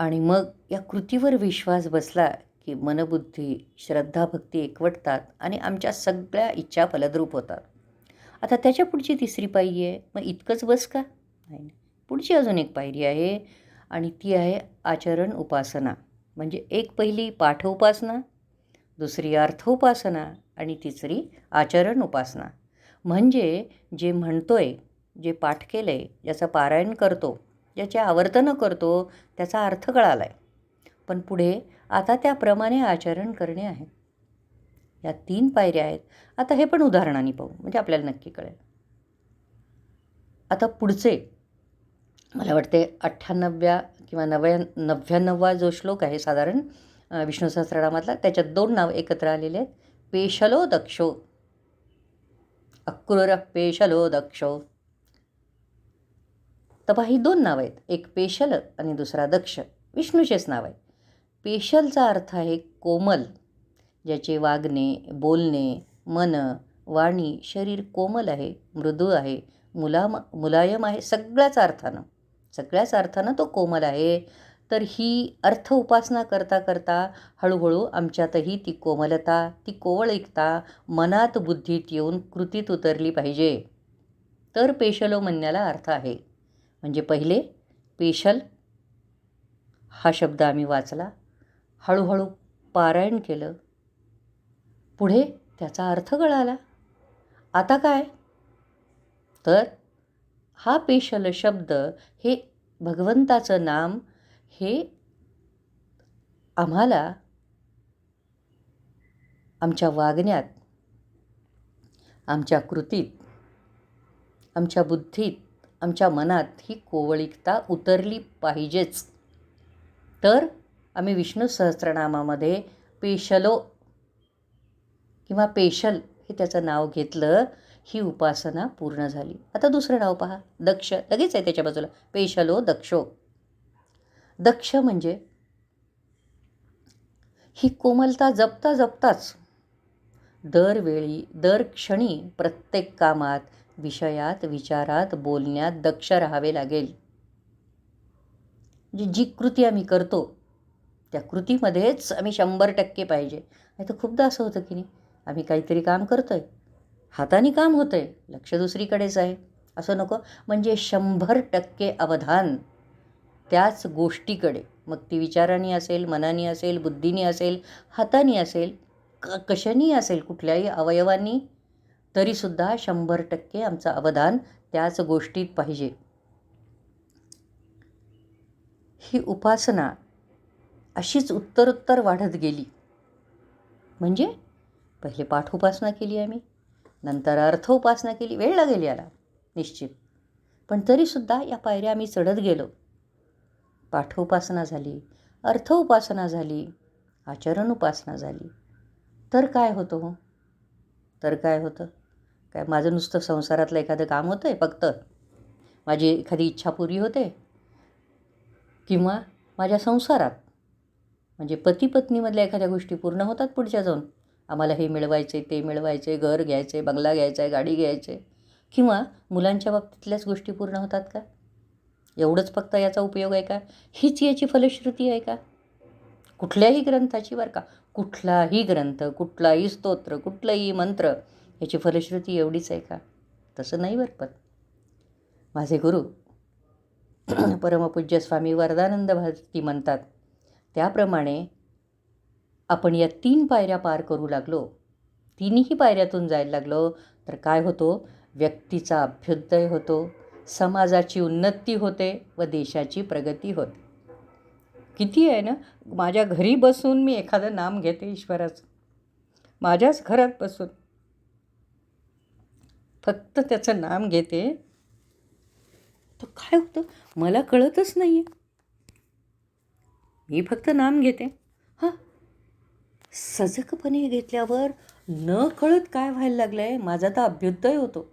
आणि मग या कृतीवर विश्वास बसला की मनबुद्धी श्रद्धा भक्ती एकवटतात आणि आमच्या सगळ्या इच्छा फलद्रूप होतात. आता त्याच्या पुढची तिसरी पायरी आहे मग इतकंच बस का? नाही. पुढची अजून एक पायरी आहे आणि ती आहे आचरण उपासना. म्हणजे एक पहिली पाठ उपासना दुसरी अर्थ उपासना आणि तिसरी आचरण उपासना. म्हणजे जे म्हणतो आहे जे पाठ केलं आहे ज्याचं पारायण करतो ज्याची आवर्तनं करतो त्याचा अर्थ कळाला आहे पण पुढे आता त्याप्रमाणे आचरण करणे आहे. या तीन पायऱ्या आहेत. आता हे पण उदाहरणाने पाहू म्हणजे आपल्याला नक्की कळेल. आता पुढचे मला वाटते अठ्ठ्याण्णव्या किंवा नव्या नव्याण्णववा जो श्लोक आहे साधारण अ, विष्णू सहस्त्रनामातला त्याच्यात दोन नाव एकत्र आलेले आहेत. पेशलो दक्षो. अक्रूर पेशलो दक्षो. तबा ही दोन नावं आहेत. एक पेशल आणि दुसरा दक्ष. विष्णूचेच नाव आहे. पेशलचा अर्थ आहे कोमल. ज्याचे वागणे बोलणे मन वाणी शरीर कोमल आहे मृदू आहे मुलाम मुलायम आहे सगळ्याच अर्थानं. सगळ्याच अर्थानं तो कोमल आहे. तर ही अर्थ उपासना करता करता हळूहळू आमच्यातही ती कोमलता ती कोवळ एकता मनात बुद्धीत येऊन कृतीत उतरली पाहिजे. तर पेशलो म्हणण्याला अर्थ आहे म्हणजे पहिले पेशल हा शब्द आम्ही वाचला. हळूहळू पारायण केलं. पुढे त्याचा अर्थ कळाला. आता काय? तर हा पेशल शब्द हे भगवंताचं नाम हे आम्हाला आमच्या वागण्यात आमच्या कृतीत आमच्या बुद्धीत आमच्या मनात ही कोवळिकता उतरली पाहिजेच. तर आम्ही विष्णू सहस्त्रनामामध्ये पेशलो किंवा पेशल हे त्याचं नाव घेतलं ही उपासना पूर्ण झाली. आता दुसरं नाव पहा. दक्ष. लगेच आहे त्याच्या बाजूला. पेशलो दक्षो. दक्ष म्हणजे ही कोमलता जपता जपताच. दरवेळी दर क्षणी प्रत्येक कामात विषयात विचारात बोलण्यात दक्ष राहावे लागेल. जी जी कृती आम्ही करतो त्या कृतीमध्येच आम्ही शंभर टक्के पाहिजे. नाही तर खूपदा असं होतं की नाही आम्ही काहीतरी काम करतो आहे हाताने काम होतं आहे लक्ष दुसरीकडेच आहे. असं नको म्हणजे शंभर टक्के अवधान त्याच गोष्टीकडे. मग ती विचारानी असेल मनानी असेल बुद्धीनी असेल हातानी असेल क कशानी असेल कुठल्याही अवयवांनी तरीसुद्धा शंभर टक्के आमचं अवधान त्याच गोष्टीत पाहिजे. ही उपासना अशीच उत्तरोत्तर वाढत गेली. म्हणजे पहिले पाठ उपासना केली आम्ही नंतर अर्थ उपासना केली वेळ लागेल याला निश्चित. पण तरीसुद्धा या पायऱ्या आम्ही चढत गेलो. पाठ उपासना झाली अर्थ उपासना झाली आचरण उपासना झाली. तर काय होतं हो? तर काय होतं? काय माझं नुसतं संसारातलं एखादं काम होतं आहे फक्त. माझी एखादी इच्छा पुरी होते. किंवा माझ्या संसारात. म्हणजे पती पत्नीमधल्या एखाद्या गोष्टी पूर्ण होतात पुढच्या जाऊन. आम्हाला हे मिळवायचे ते मिळवायचे घर घ्यायचे बंगला घ्यायचा आहे गाडी घ्यायचे किंवा मुलांच्या बाबतीतल्याच गोष्टी पूर्ण होतात का? एवढंच फक्त याचा उपयोग आहे का? हीच याची फलश्रुती आहे का? कुठल्याही ग्रंथाची बरं का? कुठलाही ग्रंथ कुठलाही स्तोत्र कुठलाही मंत्र याची फलश्रुती एवढीच आहे का? तसं नाही बरं पण माझे गुरु परमपूज्य स्वामी वरदानंद भारती म्हणतात त्याप्रमाणे आपण या तीन पायऱ्या पार करू लागलो तिन्ही पायऱ्यातून जायला लागलो तर काय होतो? व्यक्तीचा अभ्युदय होतो समाजाची उन्नती होते व देशाची प्रगती होते. किती आहे ना? माझ्या घरी बसून मी एखादं नाम घेते ईश्वराचं. माझ्याच घरात बसून. फक्त त्याचं नाम घेते. तर काय होतं? मला कळतच नाही आहे मी फक्त नाम घेते. हां? सजगपणे घेतल्यावर न कळत काय व्हायला लागलं आहे माझा तर अभ्युदय होतो.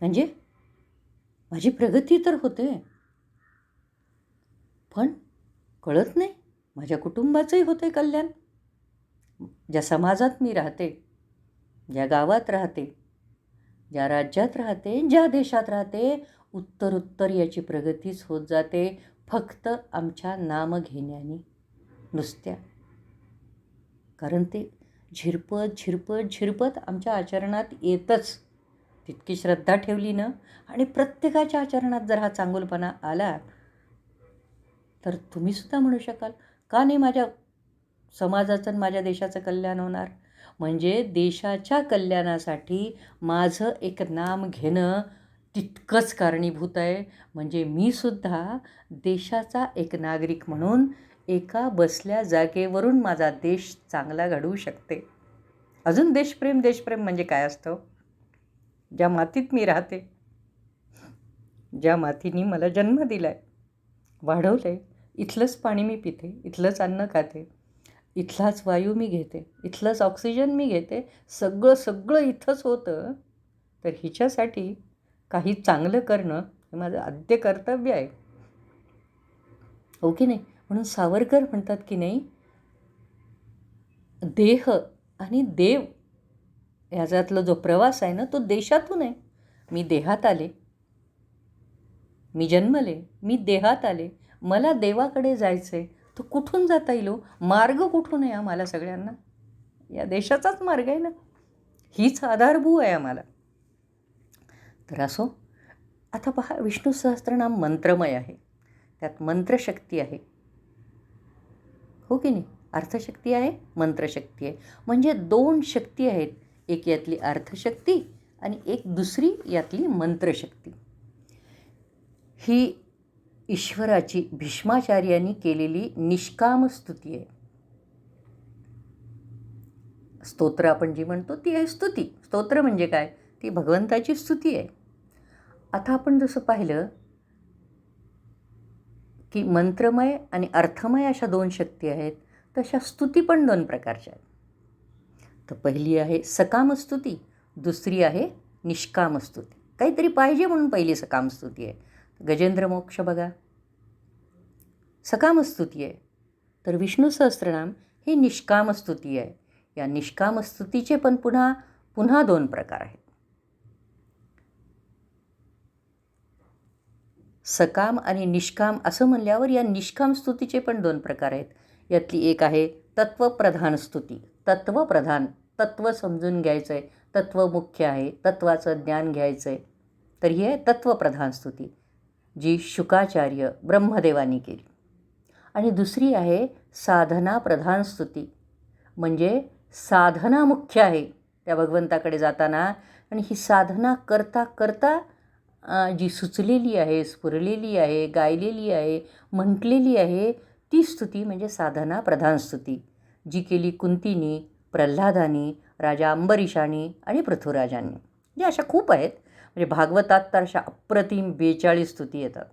म्हणजे? माझी प्रगती तर होते. पण कळत नाही. माझ्या कुटुंबाचंही होते कल्याण. ज्या समाजात मी राहते ज्या गावात राहते ज्या राज्यात राहते ज्या देशात राहते उत्तर उत्तर याची प्रगतीच होत जाते. फक्त आमच्या नाम घेण्याने नुसत्या. कारण ते झिरपत झिरपत झिरपत आमच्या आचरणात येतच. तितकी श्रद्धा ठेवली ना आणि प्रत्येकाच्या आचरणात जर हा चांगुलपणा आला तर तुम्हीसुद्धा म्हणू शकाल का नाही माझ्या समाजाचं आणि माझ्या देशाचं कल्याण होणार? म्हणजे देशाच्या कल्याणासाठी माझं एक नाम घेणं तितकंच कारणीभूत आहे. म्हणजे मी सुद्धा देशाचा एक नागरिक म्हणून एका बसल्या जागेवरून माझा देश चांगला घडवू शकते. अजून देशप्रेम देशप्रेम म्हणजे काय असतं? ज्या मातीत मी राहते ज्या मातीने मला जन्म दिला आहे वाढवलं आहे इथलंच पाणी मी पिते इथलंच अन्न खाते इथलाच वायू मी घेते इथलंच ऑक्सिजन मी घेते सगळं सगळं इथंच होतं. तर हिच्यासाठी काही चांगलं करणं हे माझं आद्य कर्तव्य आहे. हो की नाही? म्हणून सावरकर म्हणतात की नाही देह आणि देव ह्याच्यातला जो प्रवास आहे ना तो देशातून आहे. मी देहात आले. मी जन्मले. मी देहात आले. मला देवाकडे जायचं आहे तो कुठून जाता येईल हो? मार्ग कुठून आहे आम्हाला सगळ्यांना? या देशाचाच मार्ग आहे ना. हीच आधारभू आहे आम्हाला. तर असो आता पहा विष्णू सहस्त्रनाम मंत्रमय आहे. त्यात मंत्रशक्ती आहे. हो की नाही? अर्थशक्ती आहे मंत्रशक्ती आहे. म्हणजे दोन शक्ती आहेत. एक यातली अर्थशक्ती आणि एक दुसरी यातली मंत्रशक्ती. ही ईश्वराची भीष्माचार्यांनी केलेली निष्काम स्तुती आहे. स्तोत्र आपण जी म्हणतो ती आहे स्तुती. स्तोत्र म्हणजे काय? ती भगवंताची स्तुती आहे. आता आपण जसं पाहिलं की मंत्रमय आणि अर्थमय अशा दोन शक्ती आहेत तशा स्तुती पण दोन प्रकारच्या आहेत. तर पहिली आहे सकाम स्तुती दुसरी आहे निष्काम स्तुती. काहीतरी पाहिजे म्हणून पहिली सकाम स्तुती आहे. गजेंद्र मोक्ष बघा. सकाम स्तुती आहे तर विष्णू सहस्त्रनाम ही निष्काम स्तुती आहे. या निष्काम स्तुतीचे पण पुन्हा पुन्हा दोन प्रकार आहेत. सकाम आणि निष्काम असं म्हणल्यावर या निष्काम स्तुतीचे पण दोन प्रकार आहेत. यातली एक आहे तत्वप्रधान स्तुती. तत्वप्रधान तत्व समजून घ्यायचं आहे तत्व मुख्य आहे. तत्वाचं ज्ञान घ्यायचं आहे तर ही आहे तत्वप्रधान स्तुती. जी शुकाचार्य ब्रह्मदेवानी केली. आणि दुसरी आहे साधना प्रधान स्तुती. म्हणजे साधना मुख्य आहे त्या भगवंताकडे जाताना. आणि ही साधना करता करता जी सुचलेली आहे स्फुरलेली आहे गायलेली आहे म्हटलेली आहे ती स्तुती म्हणजे साधना प्रधान स्तुती. जी केली कुंतीनी प्रल्हादानी राजा अंबरीशानी आणि पृथ्वीराजांनी. म्हणजे अशा खूप आहेत. म्हणजे भागवतात तर अशा अप्रतिम बेचाळीस स्तुती येतात.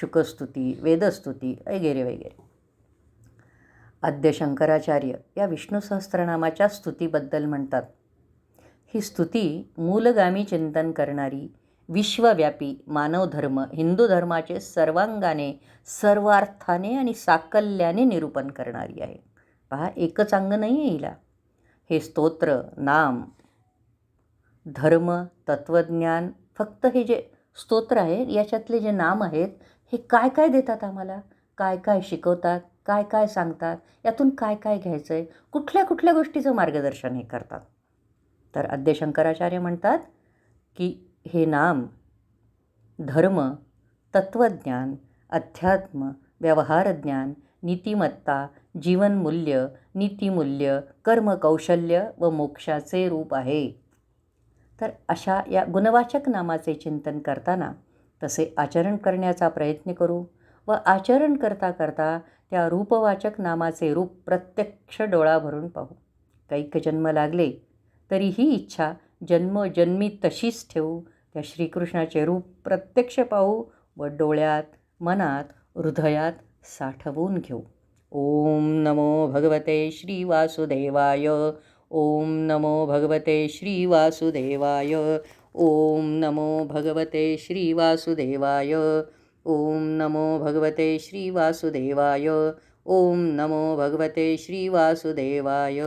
शुकस्तुती वेदस्तुती वगैरे वगैरे. आद्य शंकराचार्य या विष्णू सहस्त्रनामाच्या स्तुतीबद्दल म्हणतात. ही स्तुती मूलगामी चिंतन करणारी विश्वव्यापी मानवधर्म हिंदू धर्माचे सर्वांगाने सर्वार्थाने आणि साकल्याने निरूपण करणारी आहे. पहा एकच अंग नाही आहे हिला. हे स्तोत्र नाम धर्म तत्त्वज्ञान फक्त हे जे स्तोत्र आहे याच्यातले जे नाम आहेत हे काय काय देतात आम्हाला? काय काय शिकवतात? काय काय सांगतात? यातून काय काय घ्यायचं आहे कुठल्या कुठल्या गोष्टीचं मार्गदर्शन हे करतात? तर आद्य शंकराचार्य म्हणतात की हे नाम धर्म तत्त्वज्ञान अध्यात्म व्यवहारज्ञान नीतिमत्ता जीवनमूल्य नीतिमूल्य कर्मकौशल्य व मोक्षाचे रूप आहे. तर अशा या गुणवाचक नामाचे चिंतन करताना तसे आचरण करण्याचा प्रयत्न करू व आचरण करता करता त्या रूपवाचक नामाचे रूप प्रत्यक्ष डोळा भरून पाहू. कैक जन्म लागले तरी ही इच्छा जन्मोजन्मी तशीच ठेवू त्या श्रीकृष्णाचे रूप प्रत्यक्ष पाहू व डोळ्यात मनात हृदयात साठवून घेऊ. ओम नमो भगवते श्री ॐ ओम नमो भगवते श्री वासुदेवाय। ओम नमो भगवते श्री वासुदेवाय। ओम नमो भगवते श्री वासुदेवाय। ओम नमो भगवते श्री वासुदेवाय।